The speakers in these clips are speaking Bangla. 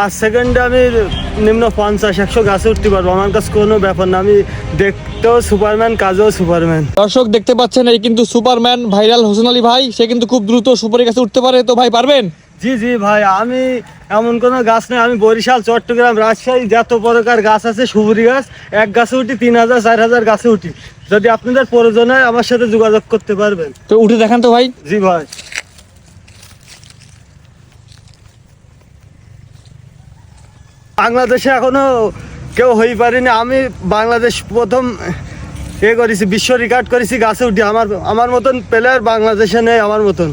পাঁচ সেকেন্ডে আমি নিম্ন পঞ্চাশ একশো গাছে উঠতে পারব। আমার কাছে কোনো ব্যাপার না আমি দেখতেও সুপারম্যান কাজেও সুপারম্যান। দর্শক দেখতে পাচ্ছেন এই কিন্তু সুপারম্যান ভাইরাল হোসেন আলী ভাই সে কিন্তু খুব দ্রুত সুপারের কাছে উঠতে পারে। তো ভাই পারবেন? জি জি ভাই আমি এমন কোনো গাছ নেই আমি বরিশাল চট্টগ্রাম রাজশাহী যত প্রকার গাছ আছে সুপুরি গাছ এক গাছে উঠি তিন হাজার চার হাজার গাছে উঠি। যদি আপনাদের প্রয়োজন হয় আমার সাথে যোগাযোগ করতে পারবেন। তো উঠে দেখান তো ভাই। জি ভাই। বাংলাদেশে এখনও কেউ হই পারিনি। আমি বাংলাদেশ প্রথম এ করেছি, বিশ্ব রেকর্ড করেছি, গাছে উঠি। আমার আমার মতন প্লেয়ার বাংলাদেশে নেই, আমার মতন।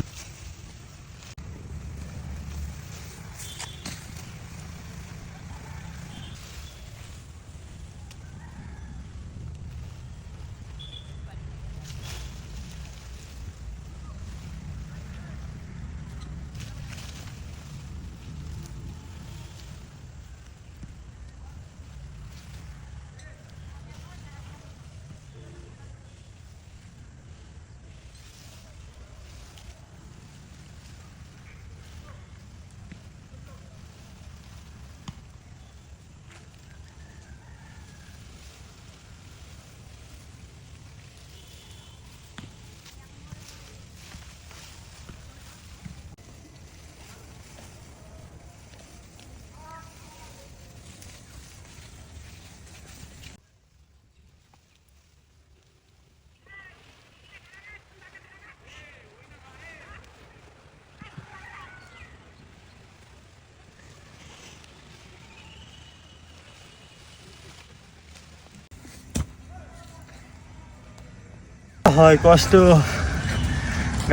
হয় কষ্ট।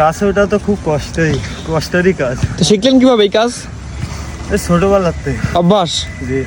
গাছ ওটা তো খুব কষ্টই কষ্টেরই কাজ। তো শিখলেন কীভাবে এই কাজ? এই ছোটবেলার অভ্যাস? জি।